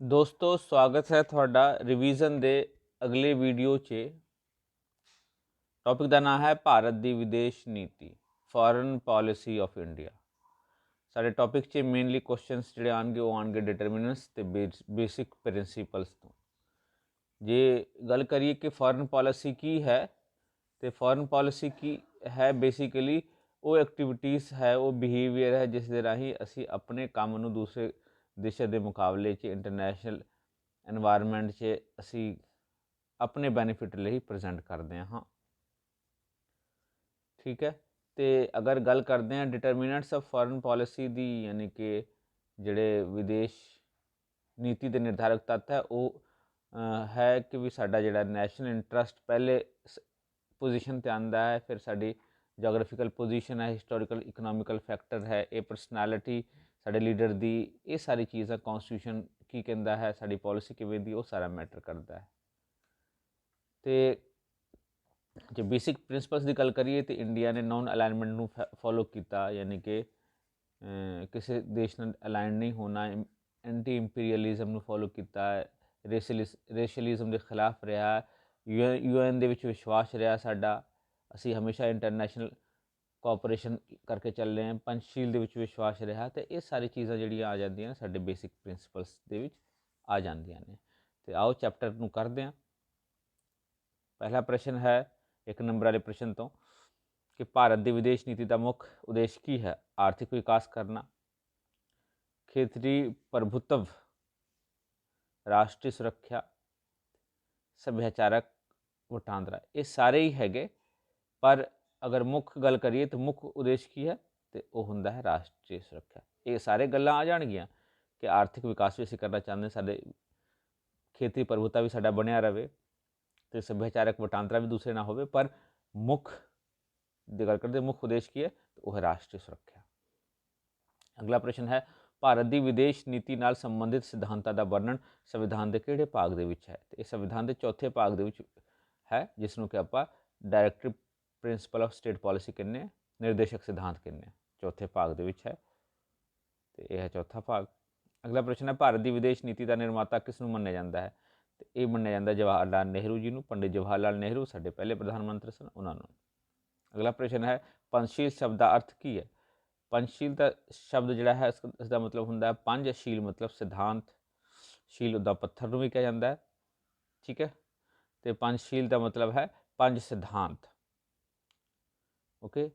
ਦੋਸਤੋ, ਸਵਾਗਤ ਹੈ ਤੁਹਾਡਾ ਰਿਵੀਜ਼ਨ ਦੇ ਅਗਲੇ ਵੀਡੀਓ 'ਚ। ਟੌਪਿਕ ਦਾ ਨਾਮ ਹੈ ਭਾਰਤ ਦੀ ਵਿਦੇਸ਼ ਨੀਤੀ ਫੋਰਨ ਪਾਲਿਸੀ ਆਫ ਇੰਡੀਆ ਸਾਡੇ ਟੌਪਿਕ 'ਚ ਮੇਨਲੀ ਕੁਐਸਚਨਸ ਜਿਹੜੇ ਆਣਗੇ ਉਹ ਆਣਗੇ ਡਿਟਰਮੀਨੈਂਟਸ ਤੇ ਬੇਸਿਕ ਪ੍ਰਿੰਸੀਪਲਸ ਤੋਂ। ਜੇ ਗੱਲ ਕਰੀਏ ਕਿ ਫੋਰਨ ਪਾਲਿਸੀ ਕੀ ਹੈ, ਤੇ ਫੋਰਨ ਪਾਲਿਸੀ ਕੀ ਹੈ ਬੇਸਿਕਲੀ ਉਹ ਐਕਟੀਵਿਟੀਜ਼ ਹੈ, ਉਹ ਬਿਹੇਵੀਅਰ ਹੈ, ਜਿਸ ਦੇ ਰਾਹੀਂ ਅਸੀਂ ਆਪਣੇ ਕੰਮ ਨੂੰ ਦੂਸਰੇ ਦੇਸ਼ਾਂ ਦੇ ਮੁਕਾਬਲੇ 'ਚ ਇੰਟਰਨੈਸ਼ਨਲ এনवायरमेंट 'ਚ ਅਸੀਂ ਆਪਣੇ ਬੈਨੀਫਿਟ ਲਈ ਪ੍ਰੈਜ਼ੈਂਟ ਕਰਦੇ ਹਾਂ। ਠੀਕ ਹੈ? ਤੇ ਅਗਰ ਗੱਲ ਕਰਦੇ ਹਾਂ ਡਿਟਰਮੀਨੈਂਟਸ ਆਫ ਫੋਰਨ ਪਾਲਿਸੀ ਦੀ, ਯਾਨੀ ਕਿ ਜਿਹੜੇ ਵਿਦੇਸ਼ ਨੀਤੀ ਦੇ ਨਿਰਧਾਰਕ ਤੱਤ ਹੈ, ਉਹ ਹੈ ਕਿ ਵੀ ਸਾਡਾ ਜਿਹੜਾ ਨੈਸ਼ਨਲ ਇੰਟਰਸਟ ਪਹਿਲੇ ਪੋਜੀਸ਼ਨ ਤੇ ਆਂਦਾ ਹੈ, ਫਿਰ ਸਾਡੀ ਜੀਓਗ੍ਰਾਫੀਕਲ ਪੋਜੀਸ਼ਨ ਹੈ ਹਿਸਟੋਰੀਕਲ ਇਕਨੋਮਿਕਲ ਫੈਕਟਰ ਹੈ, ਇਹ ਪਰਸਨੈਲਿਟੀ ਸਾਡੇ ਲੀਡਰ ਦੀ ਇਹ ਸਾਰੀ ਚੀਜ਼ਾਂ ਕਨਸਟੀਟਿਊਸ਼ਨ ਕੀ ਕਹਿੰਦਾ ਹੈ, ਸਾਡੀ ਪਾਲਿਸੀ ਕਿਵੇਂ ਦੀ, ਉਹ ਸਾਰਾ ਮੈਟਰ ਕਰਦਾ ਹੈ। ਤੇ ਜੇ ਬੇਸਿਕ ਪ੍ਰਿੰਸੀਪਲਸ ਦੀ ਗੱਲ ਕਰੀਏ ਤੇ ਇੰਡੀਆ ਨੇ ਨਾਨ ਅਲਾਈਨਮੈਂਟ ਨੂੰ ਫੋਲੋ ਕੀਤਾ, ਯਾਨੀ ਕਿ ਕਿਸੇ ਦੇਸ਼ ਨਾਲ ਅਲਾਈਨ ਨਹੀਂ ਹੋਣਾ ਐਂਟੀ ਇੰਪੀਰੀਅਲਿਜ਼ਮ ਨੂੰ ਫੋਲੋ ਕੀਤਾ ਰੇਸ਼ੀਅਲਿਜ਼ਮ ਦੇ ਖਿਲਾਫ ਰਿਹਾ ਯੂਐਨ ਦੇ ਵਿੱਚ ਵਿਸ਼ਵਾਸ ਰਿਹਾ ਸਾਡਾ, ਅਸੀਂ ਹਮੇਸ਼ਾ ਇੰਟਰਨੈਸ਼ਨਲ ਕੋਆਪਰੇਸ਼ਨ ਕਰਕੇ ਚੱਲੇ ਹਾਂ ਪੰਚਸ਼ੀਲ ਦੇ ਵਿੱਚ ਵਿਸ਼ਵਾਸ ਰਿਹਾ ਤੇ ਇਹ ਸਾਰੀ ਚੀਜ਼ਾਂ ਜਿਹੜੀਆਂ ਆ ਜਾਂਦੀਆਂ ਨੇ, ਸਾਡੇ ਬੇਸਿਕ ਪ੍ਰਿੰਸੀਪਲਸ ਦੇ ਵਿੱਚ ਆ ਜਾਂਦੀਆਂ ਨੇ। ਤੇ ਆਓ ਚੈਪਟਰ ਨੂੰ ਕਰਦੇ ਹਾਂ। ਪਹਿਲਾ ਪ੍ਰਸ਼ਨ ਹੈ, ਇੱਕ ਨੰਬਰ ਵਾਲੇ ਪ੍ਰਸ਼ਨ ਤੋਂ, ਕਿ ਭਾਰਤ ਦੀ ਵਿਦੇਸ਼ ਨੀਤੀ ਦਾ ਮੁੱਖ ਉਦੇਸ਼ ਕੀ ਹੈ? ਆਰਥਿਕ ਵਿਕਾਸ ਕਰਨਾ, ਖੇਤਰੀ ਪ੍ਰਭੁਤਵ, ਰਾਸ਼ਟਰੀ ਸੁਰੱਖਿਆ, ਸੱਭਿਆਚਾਰਕ ਵਟਾਂਦਰਾ, ਇਹ ਸਾਰੇ ਹੀ ਹੈਗੇ, ਪਰ ਅਗਰ ਮੁੱਖ ਗੱਲ ਕਰੀਏ ਤਾਂ ਮੁੱਖ ਉਦੇਸ਼ ਕੀ ਹੈ? ਤੇ ਉਹ ਹੁੰਦਾ ਹੈ ਰਾਸ਼ਟਰੀ ਸੁਰੱਖਿਆ। ਇਹ ਸਾਰੇ ਗੱਲਾਂ ਆ ਜਾਣਗੀਆਂ ਕਿ ਆਰਥਿਕ ਵਿਕਾਸ ਵੀ ਅਸੀਂ ਕਰਨਾ ਚਾਹੁੰਦੇ ਸਾਡੇ ਖੇਤਰੀ ਪ੍ਰਭੁਤਾ ਵੀ ਸਾਡਾ ਬਣਿਆ ਰਹੇ ਤੇ ਸੱਭਿਆਚਾਰਕ ਵਟਾਂਦਰਾ ਵੀ ਦੂਸਰੇ ਨਾ ਹੋਵੇ, ਪਰ ਮੁੱਖ ਦੀ ਗੱਲ ਕਰਦੇ, ਮੁੱਖ ਉਦੇਸ਼ ਕੀ ਹੈ? ਉਹ ਹੈ ਰਾਸ਼ਟਰੀ ਸੁਰੱਖਿਆ। ਅਗਲਾ ਪ੍ਰਸ਼ਨ ਹੈ, ਭਾਰਤ ਦੀ ਵਿਦੇਸ਼ ਨੀਤੀ ਨਾਲ ਸੰਬੰਧਿਤ ਸਿਧਾਂਤਾਂ ਦਾ ਵਰਣਨ ਸੰਵਿਧਾਨ ਦੇ ਕਿਹੜੇ ਭਾਗ ਦੇ ਵਿੱਚ ਹੈ? ਤੇ ਇਹ ਸੰਵਿਧਾਨ ਦੇ ਚੌਥੇ ਭਾਗ ਦੇ ਵਿੱਚ ਹੈ, ਜਿਸ ਨੂੰ ਕਿ ਆਪਾਂ directive principle of state policy ਕਿੰਨੇ ਨਿਰਦੇਸ਼ਕ ਸਿਧਾਂਤ ਕਿੰਨੇ ਚੌਥੇ ਭਾਗ ਦੇ ਵਿੱਚ ਹੈ। ਤੇ ਇਹ ਹੈ ਚੌਥਾ ਭਾਗ। ਅਗਲਾ ਪ੍ਰਸ਼ਨ ਹੈ, ਭਾਰਤ ਦੀ ਵਿਦੇਸ਼ ਨੀਤੀ ਦਾ ਨਿਰਮਾਤਾ ਕਿਸ ਨੂੰ ਮੰਨਿਆ ਜਾਂਦਾ ਹੈ? ਤੇ ਇਹ ਮੰਨਿਆ ਜਾਂਦਾ ਜਵਾਹਰ ਲਾਲ ਨਹਿਰੂ ਜੀ ਨੂੰ। ਪੰਡਿਤ ਜਵਾਹਰ ਲਾਲ ਨਹਿਰੂ ਸਾਡੇ ਪਹਿਲੇ ਪ੍ਰਧਾਨ ਮੰਤਰੀ ਸਨ, ਉਹਨਾਂ ਨੂੰ। ਅਗਲਾ ਪ੍ਰਸ਼ਨ ਹੈ ਪੰਚਸ਼ੀਲ ਸ਼ਬਦ ਦਾ ਅਰਥ ਕੀ ਹੈ? ਪੰਚਸ਼ੀਲ ਦਾ ਸ਼ਬਦ ਜਿਹੜਾ ਹੈ, ਇਸ ਇਸ ਦਾ ਮਤਲਬ ਹੁੰਦਾ ਹੈ ਪੰਜ ਸ਼ੀਲ ਮਤਲਬ ਸਿਧਾਂਤ। ਸ਼ੀਲ ਦਾ ਪੱਥਰ ਨੂੰ ਵੀ ਕਿਹਾ ਜਾਂਦਾ ਹੈ। ਠੀਕ ਹੈ? ਤੇ ਪੰਚਸ਼ੀਲ ਦਾ ਮਤਲਬ ਹੈ ਪੰਜ ਸਿਧਾਂਤ। ਓਕੇ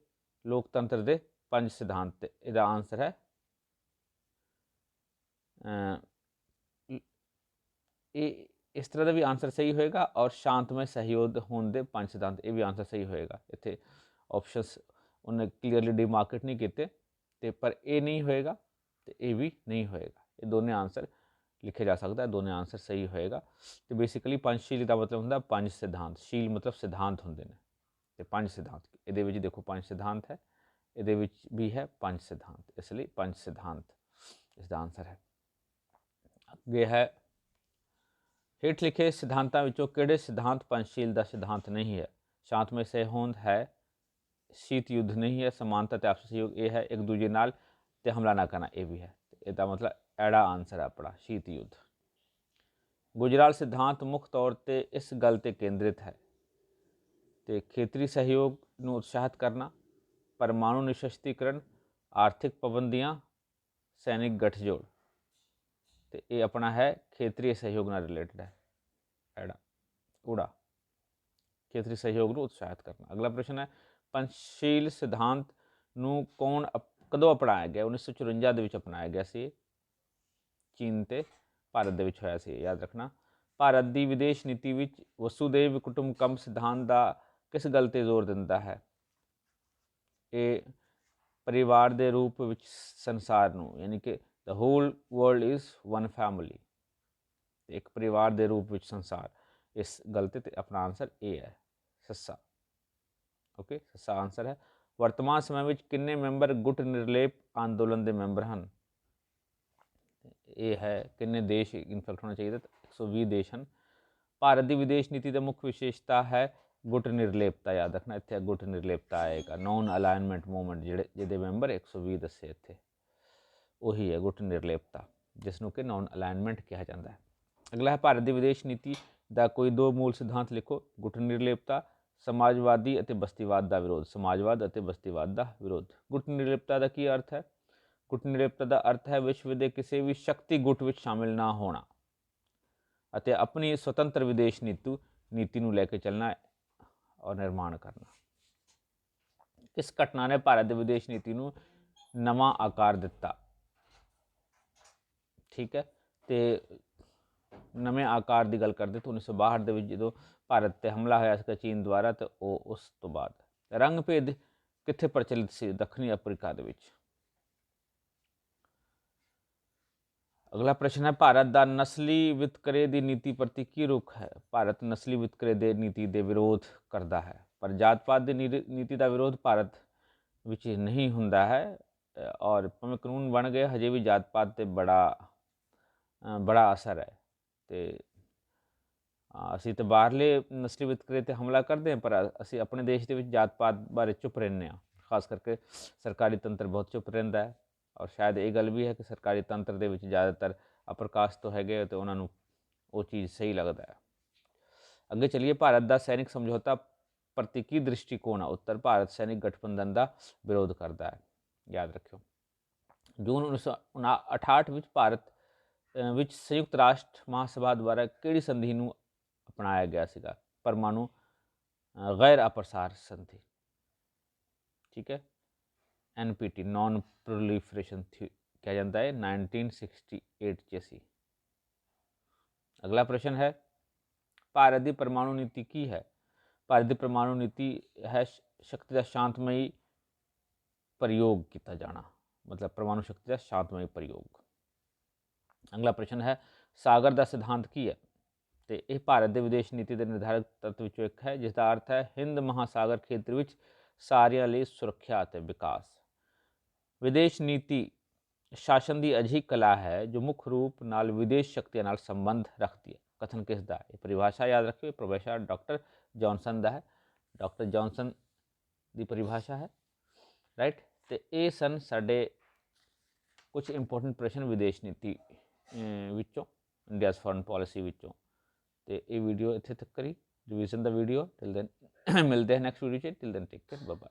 ਲੋਕਤੰਤਰ ਦੇ ਪੰਜ ਸਿਧਾਂਤ ਤੇ ਇਹਦਾ ਆਨਸਰ ਹੈ ਇਹ ਇਸ ਤਰ੍ਹਾਂ ਦਾ ਵੀ ਆਨਸਰ ਸਹੀ ਹੋਏਗਾ ਔਰ ਸ਼ਾਂਤਮਈ ਸਹਿਯੋਗ ਹੋਣ ਦੇ ਪੰਜ ਸਿਧਾਂਤ ਇਹ ਵੀ ਆਨਸਰ ਸਹੀ ਹੋਏਗਾ ਇੱਥੇ ਆਪਸ਼ਨਸ ਉਹਨੇ ਕਲੀਅਰਲੀ ਡਿਮਾਰਕੇਟ ਨਹੀਂ ਕੀਤੇ ਤੇ ਪਰ ਇਹ ਨਹੀਂ ਹੋਏਗਾ ਤੇ ਇਹ ਵੀ ਨਹੀਂ ਹੋਏਗਾ ਇਹ ਦੋਨੇ ਆਨਸਰ ਲਿਖਿਆ ਜਾ ਸਕਦਾ ਹੈ ਦੋਨੇ ਆਨਸਰ ਸਹੀ ਹੋਏਗਾ ਤੇ ਬੇਸਿਕਲੀ ਪੰਜਸ਼ੀਲ ਦਾ ਮਤਲਬ ਹੁੰਦਾ ਪੰਜ ਸਿਧਾਂਤ ਸ਼ੀਲ ਮਤਲਬ ਸਿਧਾਂਤ ਹੁੰਦੇ ਨੇ ਤੇ ਪੰਜ ਸਿਧਾਂਤ। ਇਹਦੇ ਵਿੱਚ ਦੇਖੋ ਪੰਜ ਸਿਧਾਂਤ ਹੈ, ਇਹਦੇ ਵਿੱਚ ਵੀ ਹੈ ਪੰਜ ਸਿਧਾਂਤ। ਇਸ ਲਈ ਪੰਜ ਸਿਧਾਂਤ, ਇਸ ਦਾ ਆਨਸਰ ਹੈ। ਅੱਗੇ ਹੈ, ਹੇਠ ਲਿਖੇ ਸਿਧਾਂਤਾਂ ਵਿੱਚੋਂ ਕਿਹੜੇ ਸਿਧਾਂਤ ਪੰਚਸ਼ੀਲ ਦਾ ਸਿਧਾਂਤ ਨਹੀਂ ਹੈ? ਸ਼ਾਂਤਮਈ ਸਹਿਹੋਂਦ ਹੈ, ਸ਼ੀਤ ਯੁੱਧ ਨਹੀਂ ਹੈ, ਸਮਾਨਤਾ ਤੇ ਆਪਸੀ ਸਹਿਯੋਗ ਇਹ ਹੈ, ਇੱਕ ਦੂਜੇ ਨਾਲ ਤੇ ਹਮਲਾ ਨਾ ਕਰਨਾ, ਇਹ ਵੀ ਹੈ। ਇਹਦਾ ਮਤਲਬ ਐੜਾ ਆਨਸਰ ਹੈ ਆਪਣਾ, ਸ਼ੀਤ ਯੁੱਧ। ਗੁਜਰਾਲ ਸਿਧਾਂਤ ਮੁੱਖ ਤੌਰ ਤੇ ਇਸ ਗੱਲ ਤੇ ਕੇਂਦਰਿਤ ਹੈ। ਤੇ ਖੇਤਰੀ ਸਹਿਯੋਗ ਨੂੰ ਉਤਸ਼ਾਹਿਤ ਕਰਨਾ, ਪਰਮਾਣੂ ਨਿਸ਼ਸਤੀਕਰਨ, ਆਰਥਿਕ ਪਾਬੰਦੀਆਂ, ਸੈਨਿਕ ਗਠਜੋੜ। ਤੇ ਇਹ ਆਪਣਾ ਹੈ ਖੇਤਰੀ ਸਹਿਯੋਗ ਨਾਲ ਰਿਲੇਟਡ ਹੈ। ਐੜਾ ਊੜਾ ਖੇਤਰੀ ਸਹਿਯੋਗ ਨੂੰ ਉਤਸ਼ਾਹਿਤ ਕਰਨਾ। ਅਗਲਾ ਪ੍ਰਸ਼ਨ ਹੈ ਪੰਚਸ਼ੀਲ ਸਿਧਾਂਤ ਨੂੰ ਕੌਣ ਅਪ- ਕਦੋਂ ਅਪਣਾਇਆ ਗਿਆ? 1954 ਦੇ ਵਿੱਚ ਅਪਣਾਇਆ ਗਿਆ ਸੀ। ਚੀਨ ਤੇ ਭਾਰਤ ਦੇ ਵਿੱਚ ਹੋਇਆ ਸੀ, ਯਾਦ ਰੱਖਣਾ। ਭਾਰਤ ਦੀ ਵਿਦੇਸ਼ ਨੀਤੀ ਵਿੱਚ ਵਸੂਦੈਵ ਕੁਟੁੰਬਕਮ ਸਿਧਾਂਤ ਦਾ ਕਿਸ ਗੱਲ ਤੇ ਜ਼ੋਰ ਦਿੰਦਾ ਹੈ? ਇਹ ਪਰਿਵਾਰ ਦੇ ਰੂਪ ਵਿੱਚ ਸੰਸਾਰ ਨੂੰ, ਯਾਨੀ ਕਿ the whole world is one family, ਤੇ ਇੱਕ ਪਰਿਵਾਰ ਦੇ ਰੂਪ ਵਿੱਚ ਸੰਸਾਰ। ਇਸ ਗੱਲ ਤੇ ਤੇ ਆਪਣਾ ਆਨਸਰ ਇਹ ਹੈ, ਸੱਸਾ। ਓਕੇ ਸੱਸਾ ਆਨਸਰ ਹੈ। ਵਰਤਮਾਨ ਸਮੇਂ ਵਿੱਚ ਕਿੰਨੇ ਮੈਂਬਰ ਗੁੱਟ ਨਿਰਲੇਪ ਅੰਦੋਲਨ ਦੇ ਮੈਂਬਰ ਹਨ? ਇਹ ਹੈ, ਕਿੰਨੇ ਦੇਸ਼ ਇਨਫੈਕਟ ਹੋਣਾ ਚਾਹੀਦਾ? ਤਾਂ 120 ਦੇਸ਼ ਹਨ। ਭਾਰਤ ਦੀ ਵਿਦੇਸ਼ ਨੀਤੀ ਦਾ ਮੁੱਖ ਵਿਸ਼ੇਸ਼ਤਾ ਹੈ ਗੁੱਟ ਨਿਰਲੇਪਤਾ ਯਾਦ ਰੱਖਣਾ, ਇੱਥੇ ਗੁੱਟ ਨਿਰਲੇਪਤਾ ਆਏਗਾ ਨੌਨ ਅਲਾਈਨਮੈਂਟ ਮੂਵਮੈਂਟ ਜਿਹੜੇ, ਜਿਹਦੇ ਮੈਂਬਰ 120 ਦੱਸੇ ਇੱਥੇ, ਉਹੀ ਹੈ ਗੁੱਟ ਨਿਰਲੇਪਤਾ ਜਿਸ ਨੂੰ ਕਿ ਨੌਨ ਅਲਾਈਨਮੈਂਟ ਕਿਹਾ ਜਾਂਦਾ ਹੈ। ਅਗਲਾ ਹੈ ਭਾਰਤ ਦੀ ਵਿਦੇਸ਼ ਨੀਤੀ ਦਾ ਕੋਈ ਦੋ ਮੂਲ ਸਿਧਾਂਤ ਲਿਖੋ ਗੁੱਟ ਨਿਰਲੇਪਤਾ ਸਮਾਜਵਾਦੀ ਅਤੇ ਬਸਤੀਵਾਦ ਦਾ ਵਿਰੋਧ, ਸਮਾਜਵਾਦ ਅਤੇ ਬਸਤੀਵਾਦ ਦਾ ਵਿਰੋਧ। ਗੁੱਟ ਨਿਰਲੇਪਤਾ ਦਾ ਕੀ ਅਰਥ ਹੈ? ਗੁੱਟ ਨਿਰਲੇਪਤਾ ਦਾ ਅਰਥ ਹੈ ਵਿਸ਼ਵ ਦੇ ਕਿਸੇ ਵੀ ਸ਼ਕਤੀ ਗੁੱਟ ਵਿੱਚ ਸ਼ਾਮਿਲ ਨਾ ਹੋਣਾ ਅਤੇ ਆਪਣੀ ਸੁਤੰਤਰ ਵਿਦੇਸ਼ ਨੀਤੀ ਨੀਤੀ ਨੂੰ ਲੈ ਕੇ ਚੱਲਣਾ ਔਰ ਨਿਰਮਾਣ ਕਰਨਾ। ਇਸ ਘਟਨਾ ਨੇ ਭਾਰਤ ਦੀ ਵਿਦੇਸ਼ ਨੀਤੀ ਨੂੰ ਨਵਾਂ ਆਕਾਰ ਦਿੱਤਾ। ਠੀਕ ਹੈ? ਤੇ ਨਵੇਂ ਆਕਾਰ ਦੀ ਗੱਲ ਕਰਦੇ ਤਾਂ 1962 ਦੇ ਵਿੱਚ ਜਦੋਂ ਭਾਰਤ ਤੇ ਹਮਲਾ ਹੋਇਆ ਸੀ ਚੀਨ ਦੁਆਰਾ, ਤੇ ਉਹ ਉਸ ਤੋਂ ਬਾਅਦ। ਰੰਗ ਭੇਦ ਕਿੱਥੇ ਪ੍ਰਚਲਿਤ ਸੀ? ਦੱਖਣੀ ਅਫਰੀਕਾ ਦੇ ਵਿੱਚ। ਅਗਲਾ ਪ੍ਰਸ਼ਨ ਹੈ ਭਾਰਤ ਦਾ ਨਸਲੀ ਵਿਤਕਰੇ ਦੀ ਨੀਤੀ ਪ੍ਰਤੀ ਕੀ ਰੁਖ ਹੈ ਭਾਰਤ ਨਸਲੀ ਵਿਤਕਰੇ ਦੇ ਨੀਤੀ ਦੇ ਵਿਰੋਧ ਕਰਦਾ ਹੈ ਪਰ ਜਾਤ-ਪਾਤ ਦੀ ਨੀਤੀ ਨੀਤੀ ਦਾ ਵਿਰੋਧ ਭਾਰਤ ਵਿੱਚ ਨਹੀਂ ਹੁੰਦਾ ਹੈ ਔਰ ਭਾਵੇਂ ਕਾਨੂੰਨ ਬਣ ਗਏ ਹਜੇ ਵੀ ਜਾਤ-ਪਾਤ ਤੇ ਬੜਾ ਬੜਾ ਅਸਰ ਹੈ ਤੇ ਅਸੀਂ ਤਾਂ ਬਾਹਰਲੇ ਨਸਲੀ ਵਿਤਕਰੇ ਤੇ ਹਮਲਾ ਕਰਦੇ ਹਾਂ ਪਰ ਅਸੀਂ ਆਪਣੇ ਦੇਸ਼ ਦੇ ਵਿੱਚ ਜਾਤ-ਪਾਤ ਬਾਰੇ ਚੁੱਪ ਰਹਿੰਦੇ ਹਾਂ ਖਾਸ ਕਰਕੇ ਸਰਕਾਰੀ ਤੰਤਰ ਬਹੁਤ ਚੁੱਪ ਰਹਿੰਦਾ ਹੈ ਔਰ ਸ਼ਾਇਦ ਇਹ ਗੱਲ ਵੀ ਹੈ ਕਿ ਸਰਕਾਰੀ ਤੰਤਰ ਦੇ ਵਿੱਚ ਜ਼ਿਆਦਾਤਰ ਅਪਰ ਕਾਸਟ ਤੋਂ ਹੈਗੇ ਤੇ ਉਹਨਾਂ ਨੂੰ ਉਹ ਚੀਜ਼ ਸਹੀ ਲੱਗਦਾ ਹੈ। ਅੱਗੇ ਚਲਿਏ ਭਾਰਤ ਦਾ ਸੈਨਿਕ ਸਮਝੌਤਾ ਪ੍ਰਤੀ ਕੀ ਦ੍ਰਿਸ਼ਟੀਕੋਣ ਹੈ ਉੱਤਰ ਭਾਰਤ ਸੈਨਿਕ ਗਠਬੰਧਨ ਦਾ ਵਿਰੋਧ ਕਰਦਾ ਹੈ। ਯਾਦ ਰੱਖਿਓ ਜੂਨ 1968 ਵਿੱਚ ਭਾਰਤ ਵਿੱਚ ਸੰਯੁਕਤ ਰਾਸ਼ਟਰ ਮਹਾਸਭਾ ਦੁਆਰਾ ਕਿਹੜੀ ਸੰਧੀ ਨੂੰ ਅਪਣਾਇਆ ਗਿਆ ਸੀਗਾ? ਪਰਮਾਣੂ ਅ, ਗੈਰ ਅਪਰਸਾਰ ਸੰਧੀ। ਠੀਕ ਹੈ? ਐਨਪੀਟੀ ਨਾਨ ਪ੍ਰੋਲੀਫਰੇਸ਼ਨ ਕਿਹਾ ਜਾਂਦਾ ਹੈ 1968 ਚ ਸੀ। ਅਗਲਾ ਪ੍ਰਸ਼ਨ ਹੈ, ਭਾਰਤ ਦੀ ਪਰਮਾਣੂ ਨੀਤੀ ਕੀ ਹੈ? ਭਾਰਤ ਦੀ ਪਰਮਾਣੂ ਨੀਤੀ ਹੈ ਸ਼ਕਤੀ ਦਾ ਸ਼ਾਂਤਮਈ ਪ੍ਰਯੋਗ ਕੀਤਾ ਜਾਣਾ। ਮਤਲਬ ਪਰਮਾਣੂ ਸ਼ਕਤੀ ਦਾ ਸ਼ਾਂਤਮਈ ਪ੍ਰਯੋਗ। ਅਗਲਾ ਪ੍ਰਸ਼ਨ ਹੈ, ਸਾਗਰ ਦਾ ਸਿਧਾਂਤ ਕੀ ਹੈ? ਤੇ ਇਹ ਭਾਰਤ ਦੇ ਵਿਦੇਸ਼ ਨੀਤੀ ਦੇ ਨਿਰਧਾਰਕ ਤੱਤ ਵਿੱਚੋਂ ਇੱਕ ਹੈ ਜਿਸ ਦਾ ਅਰਥ ਹੈ, ਹਿੰਦ ਮਹਾਸਾਗਰ ਖੇਤਰ ਵਿੱਚ ਸਾਰਿਆਂ ਲਈ ਸੁਰੱਖਿਆ ਅਤੇ ਵਿਕਾਸ। ਵਿਦੇਸ਼ ਨੀਤੀ ਸ਼ਾਸਨ ਦੀ ਅਜਿਹੀ ਕਲਾ ਹੈ ਜੋ ਮੁੱਖ ਰੂਪ ਨਾਲ ਵਿਦੇਸ਼ ਸ਼ਕਤੀਆਂ ਨਾਲ ਸੰਬੰਧ ਰੱਖਦੀ ਹੈ। ਕਥਨ ਕਿਸ ਦਾ ਇਹ ਪਰਿਭਾਸ਼ਾ ਯਾਦ ਰੱਖਿਓ ਪ੍ਰੋਫੈਸਰ ਡਾਕਟਰ ਜੌਨਸਨ ਦਾ ਹੈ। ਡਾਕਟਰ ਜੌਨਸਨ ਦੀ ਪਰਿਭਾਸ਼ਾ ਹੈ। ਰਾਈਟ ਤੇ ਇਹ ਸਨ ਸਾਡੇ ਕੁਝ ਇੰਪੋਰਟੈਂਟ ਪ੍ਰਸ਼ਨ ਵਿਦੇਸ਼ ਨੀਤੀ ਵਿੱਚੋਂ ਇੰਡੀਆਜ਼ ਫੋਰਨ ਪਾਲਿਸੀ ਵਿੱਚੋਂ। ਤੇ ਇਹ ਵੀਡੀਓ ਇੱਥੇ ਤੱਕ ਕਰੀ। ਰਿਵੀਜ਼ਨ ਦਾ ਵੀਡੀਓ ਟਿਲ ਦੈਨ ਮਿਲਦੇ ਹਾਂ ਨੈਕਸਟ ਵੀਡੀਓ ਚ। Till then take care bye